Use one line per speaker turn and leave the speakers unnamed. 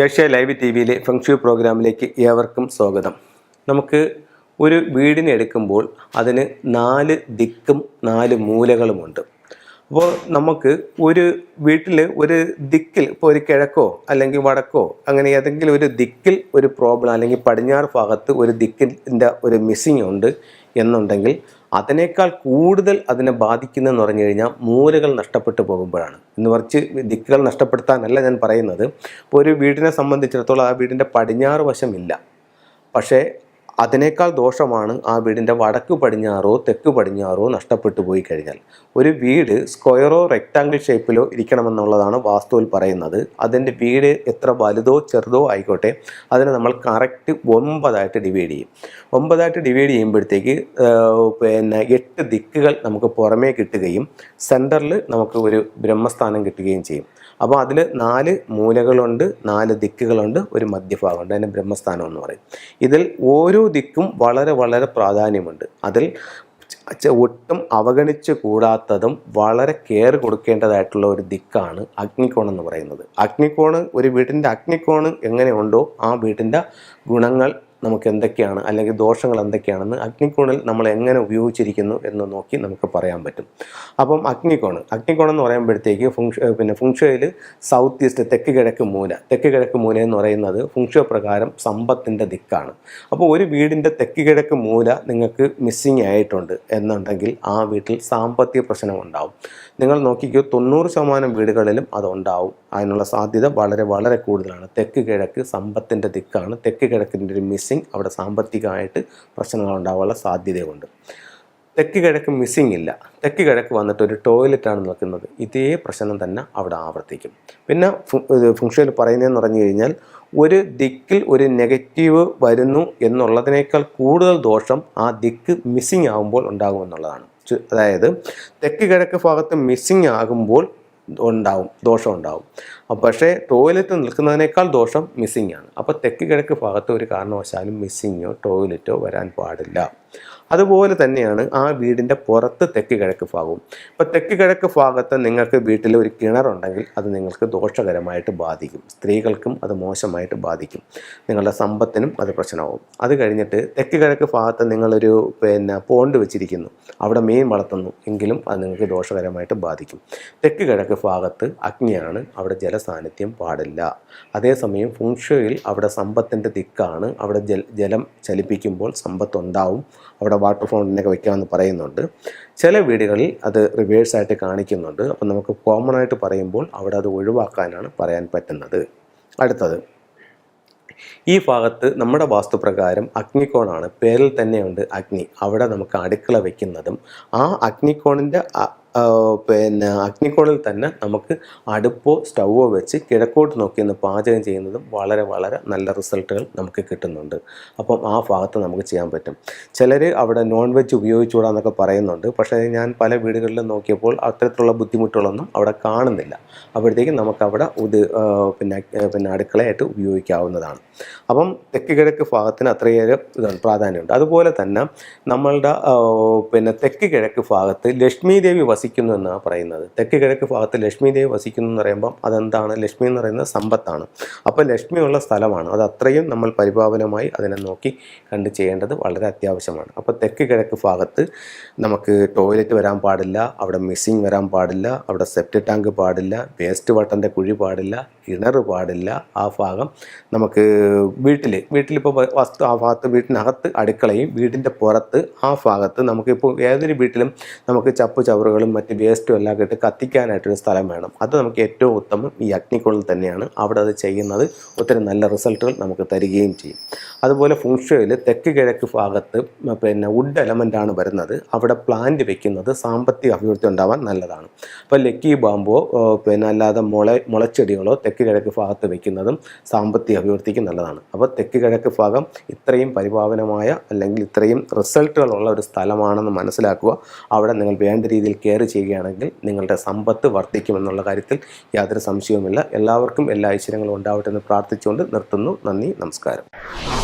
Asia live T വിയിലെ ഫംഗ്ഷു പ്രോഗ്രാമിലേക്ക് ഏവർക്കും സ്വാഗതം. നമുക്ക് ഒരു വീടിനെ എടുക്കുമ്പോൾ അതിന് നാല് ദിക്കും നാല് മൂലകളുമുണ്ട്. അപ്പോൾ നമുക്ക് ഒരു വീട്ടിൽ ഒരു ദിക്കിൽ ഇപ്പോൾ ഒരു കിഴക്കോ അല്ലെങ്കിൽ വടക്കോ അങ്ങനെ ഏതെങ്കിലും ഒരു ദിക്കിൽ ഒരു പ്രോബ്ലം അല്ലെങ്കിൽ പടിഞ്ഞാറ് ഭാഗത്ത് ഒരു ദിക്കിന്റെ ഒരു മിസ്സിങ് ഉണ്ട് എന്നുണ്ടെങ്കിൽ അതിനേക്കാൾ കൂടുതൽ അതിനെ ബാധിക്കുന്നതെന്ന് പറഞ്ഞു കഴിഞ്ഞാൽ മൂലകൾ നഷ്ടപ്പെട്ടു പോകുമ്പോഴാണ്. എന്ന് കുറച്ച് ദിക്കുകൾ നഷ്ടപ്പെടുത്താനല്ല ഞാൻ പറയുന്നത്. ഇപ്പോൾ ഒരു വീടിനെ സംബന്ധിച്ചിടത്തോളം ആ വീടിന്റെ പടിഞ്ഞാറ് വശമില്ല പക്ഷേ അതിനേക്കാൾ ദോഷമാണ് ആ വീടിന്റെ വടക്ക് പടിഞ്ഞാറോ തെക്ക് പടിഞ്ഞാറോ നഷ്ടപ്പെട്ടു പോയി കഴിഞ്ഞാൽ. ഒരു വീട് സ്ക്വയറോ റെക്റ്റാങ്കിൾ ഷേപ്പിലോ ഇരിക്കണമെന്നുള്ളതാണ് വാസ്തുവിൽ പറയുന്നത്. അതിന്റെ വീട് എത്ര വലുതോ ചെറുതോ ആയിക്കോട്ടെ അതിനെ നമ്മൾ കറക്റ്റ് ഒമ്പതായിട്ട് ഡിവൈഡ് ചെയ്യും. ഒമ്പതായിട്ട് ഡിവൈഡ് ചെയ്യുമ്പോഴത്തേക്ക് പിന്നെ എട്ട് ദിക്കുകൾ നമുക്ക് പുറമേ കിട്ടുകയും സെന്ററിൽ നമുക്ക് ഒരു ബ്രഹ്മസ്ഥാനം കിട്ടുകയും ചെയ്യും. അപ്പോൾ അതിൽ നാല് മൂലകളുണ്ട് നാല് ദിക്കുകളുണ്ട് ഒരു മധ്യഭാഗമുണ്ട്. അതിന് ബ്രഹ്മസ്ഥാനം എന്ന് പറയും. ഇതിൽ ഓരോ ദിക്കും വളരെ വളരെ പ്രാധാന്യമുണ്ട്. അതിൽ ഒട്ടും അവഗണിച്ച് കൂടാത്തതും വളരെ കെയർ കൊടുക്കേണ്ടതായിട്ടുള്ള ഒരു ദിക്കാണ് അഗ്നികോൺ എന്ന് പറയുന്നത്. അഗ്നികോണ് ഒരു വീടിന്റെ അഗ്നികോണ് എങ്ങനെയുണ്ടോ ആ വീടിന്റെ ഗുണങ്ങൾ നമുക്ക് എന്തൊക്കെയാണ് അല്ലെങ്കിൽ ദോഷങ്ങൾ എന്തൊക്കെയാണെന്ന് അഗ്നികോണിൽ നമ്മൾ എങ്ങനെ ഉപയോഗിച്ചിരിക്കുന്നു എന്ന് നോക്കി നമുക്ക് പറയാൻ പറ്റും. അപ്പം അഗ്നികോണ് അഗ്നികോൺ എന്ന് പറയുമ്പോഴത്തേക്ക് ഫുങ്ഷ പിന്നെ ഫുങ്ഷയിൽ സൗത്ത് ഈസ്റ്റ് തെക്ക് കിഴക്ക് മൂല തെക്ക് കിഴക്ക് മൂല എന്ന് പറയുന്നത് ഫുങ്ഷ പ്രകാരം സമ്പത്തിന്റെ ദിക്കാണ്. അപ്പോൾ ഒരു വീടിന്റെ തെക്ക് കിഴക്ക് മൂല നിങ്ങൾക്ക് മിസ്സിങ് ആയിട്ടുണ്ട് എന്നുണ്ടെങ്കിൽ ആ വീട്ടിൽ സാമ്പത്തിക പ്രശ്നം ഉണ്ടാവും നിങ്ങൾ നോക്കിക്കോ തൊണ്ണൂറ് ശതമാനം വീടുകളിലും അതുണ്ടാവും. അതിനുള്ള സാധ്യത വളരെ വളരെ കൂടുതലാണ്. തെക്ക് കിഴക്ക് സമ്പത്തിന്റെ ദിക്കാണ്. തെക്ക് കിഴക്കിന്റെ ഒരു മിസ്സിങ് അവിടെ സാമ്പത്തികമായിട്ട് പ്രശ്നങ്ങൾ ഉണ്ടാവാനുള്ള സാധ്യതയുണ്ട്. തെക്ക് കിഴക്ക് മിസ്സിങ് ഇല്ല. തെക്ക് കിഴക്ക് വന്നിട്ട് ഒരു ടോയ്ലറ്റാണ് നിൽക്കുന്നത്. ഇതേ പ്രശ്നം തന്നെ അവിടെ ആവർത്തിക്കും. പിന്നെ ഫുങ്ഷയിൽ പറയുന്നതെന്ന് പറഞ്ഞു കഴിഞ്ഞാൽ ഒരു ദിക്കിൽ ഒരു നെഗറ്റീവ് വരുന്നു എന്നുള്ളതിനേക്കാൾ കൂടുതൽ ദോഷം ആ ദിക്ക് മിസ്സിങ് ആകുമ്പോൾ ഉണ്ടാകുമെന്നുള്ളതാണ് അതായത് തെക്ക് കിഴക്ക് ഭാഗത്ത് മിസ്സിങ് ആകുമ്പോൾ ഉണ്ടാവും ദോഷം ഉണ്ടാവും. പക്ഷേ ടോയ്ലറ്റ് നിൽക്കുന്നതിനേക്കാൾ ദോഷം മിസ്സിംഗ് ആണ്. അപ്പോൾ തെക്ക് കിഴക്ക് ഭാഗത്ത് ഒരു കാരണവശാലും മിസ്സിങ്ങോ ടോയ്ലറ്റോ വരാൻ പാടില്ല. അതുപോലെ തന്നെയാണ് ആ വീടിന്റെ പുറത്ത് തെക്ക് കിഴക്ക് ഭാഗവും. ഇപ്പോൾ തെക്ക് കിഴക്ക് ഭാഗത്ത് നിങ്ങൾക്ക് വീട്ടിൽ ഒരു കിണറുണ്ടെങ്കിൽ അത് നിങ്ങൾക്ക് ദോഷകരമായിട്ട് ബാധിക്കും. സ്ത്രീകൾക്കും അത് മോശമായിട്ട് ബാധിക്കും. നിങ്ങളുടെ സമ്പത്തിനും അത് പ്രശ്നമാകും. അത് കഴിഞ്ഞിട്ട് തെക്ക് കിഴക്ക് ഭാഗത്ത് നിങ്ങളൊരു പിന്നെ പോണ്ട് വെച്ചിരിക്കുന്നു. അവിടെ മീൻ വളർത്തുന്നു എങ്കിലും അത് നിങ്ങൾക്ക് ദോഷകരമായിട്ട് ബാധിക്കും. തെക്ക് കിഴക്ക് ഭാഗത്ത് അഗ്നിയാണ് അവിടെ ജലസാന്നിധ്യം പാടില്ല. അതേസമയം ഫുങ്ഷയിൽ അവിടെ സമ്പത്തിന്റെ ദിക്കാണ്. അവിടെ ജലം ചലിപ്പിക്കുമ്പോൾ സമ്പത്തുണ്ടാവും. അവിടെ വാട്ടർ ഫൗണ്ടനൊക്കെ വെക്കാമെന്ന് പറയുന്നുണ്ട്. ചില വീടുകളിൽ അത് റിവേഴ്സായിട്ട് കാണിക്കുന്നുണ്ട്. അപ്പം നമുക്ക് കോമൺ ആയിട്ട് പറയുമ്പോൾ അവിടെ അത് ഒഴിവാക്കാനാണ് പറയാൻ പറ്റുന്നത്. അടുത്തത് ഈ ഭാഗത്ത് നമ്മുടെ വാസ്തുപ്രകാരം അഗ്നികോണാണ്. പേരിൽ തന്നെയുണ്ട് അഗ്നി. അവിടെ നമുക്ക് അടുക്കള വയ്ക്കുന്നതും ആ അഗ്നിക്കോണിന്റെ ആ, പിന്നെ അഗ്നിക്കോണിൽ തന്നെ നമുക്ക് അടുപ്പോ സ്റ്റൗവോ വെച്ച് കിഴക്കോട്ട് നോക്കി ഒന്ന് പാചകം ചെയ്യുന്നതും വളരെ വളരെ നല്ല റിസൾട്ടുകൾ നമുക്ക് കിട്ടുന്നുണ്ട്. അപ്പം ആ ഭാഗത്ത് നമുക്ക് ചെയ്യാൻ പറ്റും. ചിലർ അവിടെ നോൺ വെജ് ഉപയോഗിച്ചുകൂടാന്നൊക്കെ പറയുന്നുണ്ട്. പക്ഷേ ഞാൻ പല വീടുകളിലും നോക്കിയപ്പോൾ അത്തരത്തിലുള്ള ബുദ്ധിമുട്ടുകളൊന്നും അവിടെ കാണുന്നില്ല. അപ്പോഴത്തേക്കും നമുക്കവിടെ ഇത് പിന്നെ പിന്നെ അടുക്കളയായിട്ട് ഉപയോഗിക്കാവുന്നതാണ്. അപ്പം തെക്ക് കിഴക്ക് ഭാഗത്തിന് അത്രയേറെ ഇതാണ് പ്രാധാന്യമുണ്ട്. അതുപോലെ തന്നെ നമ്മളുടെ പിന്നെ തെക്ക് കിഴക്ക് ഭാഗത്ത് ലക്ഷ്മി ദേവി വസിക്കുന്നു എന്നാണ് പറയുന്നത്. തെക്ക് കിഴക്ക് ഭാഗത്ത് ലക്ഷ്മി ദേവി വസിക്കുന്നു എന്ന് പറയുമ്പം അതെന്താണ്? ലക്ഷ്മി എന്ന് പറയുന്നത് സമ്പത്താണ്. അപ്പോൾ ലക്ഷ്മിയുള്ള സ്ഥലമാണ്. അത് അത്രയും നമ്മൾ പരിപാവനമായി അതിനെ നോക്കി കണ്ട് ചെയ്യേണ്ടത് വളരെ അത്യാവശ്യമാണ്. അപ്പോൾ തെക്ക് കിഴക്ക് ഭാഗത്ത് നമുക്ക് ടോയ്ലറ്റ് വരാൻ പാടില്ല അവിടെ മിസ്സിങ് വരാൻ പാടില്ല അവിടെ സെപ്റ്റ് ടാങ്ക് പാടില്ല വേസ്റ്റ് വട്ടന്റെ കുഴി പാടില്ല കിണർ പാടില്ല. ആ ഭാഗം നമുക്ക് വീട്ടിൽ വീട്ടിലിപ്പോൾ വസ്തു ആ ഭാഗത്ത് വീട്ടിനകത്ത് അടുക്കളയും വീടിന്റെ പുറത്ത് ആ ഭാഗത്ത് നമുക്കിപ്പോൾ ഏതൊരു വീട്ടിലും നമുക്ക് ചപ്പ് ചവറുകളും മറ്റ് വേസ്റ്റും എല്ലാം ഇട്ട് കത്തിക്കാനായിട്ടൊരു സ്ഥലം വേണം. അത് നമുക്ക് ഏറ്റവും ഉത്തമം ഈ അഗ്നിക്കുള്ളിൽ തന്നെയാണ്. അവിടെ അത് ചെയ്യുന്നത് ഒത്തിരി നല്ല റിസൾട്ടുകൾ നമുക്ക് തരികയും ചെയ്യും. അതുപോലെ ഫുങ്ഷയിൽ തെക്ക് കിഴക്ക് ഭാഗത്ത് പിന്നെ വുഡ് ആണ് വരുന്നത്. അവിടെ പ്ലാന്റ് വെക്കുന്നത് സാമ്പത്തിക അഭിവൃദ്ധി ഉണ്ടാവാൻ നല്ലതാണ്. അപ്പോൾ ലക്കി ബാമ്പോ പിന്നെ അല്ലാതെ മുള മുളച്ചെടികളോ തെക്ക് കിഴക്ക് ഭാഗത്ത് വെക്കുന്നതും സാമ്പത്തിക അഭിവൃദ്ധിക്ക് നല്ലതാണ്. അപ്പോൾ തെക്ക് കിഴക്ക് ഭാഗം ഇത്രയും പരിപാവനമായ അല്ലെങ്കിൽ ഇത്രയും റിസൾട്ടുകളുള്ള ഒരു സ്ഥലമാണെന്ന് മനസ്സിലാക്കുക. അവിടെ നിങ്ങൾ വേണ്ട രീതിയിൽ കെയർ ചെയ്യുകയാണെങ്കിൽ നിങ്ങളുടെ സമ്പത്ത് വർദ്ധിക്കുമെന്നുള്ള കാര്യത്തിൽ യാതൊരു സംശയവുമില്ല. എല്ലാവർക്കും എല്ലാ ഐശ്വര്യങ്ങളും ഉണ്ടാവട്ടെ എന്ന് പ്രാർത്ഥിച്ചുകൊണ്ട് നിർത്തുന്നു. നന്ദി നമസ്കാരം.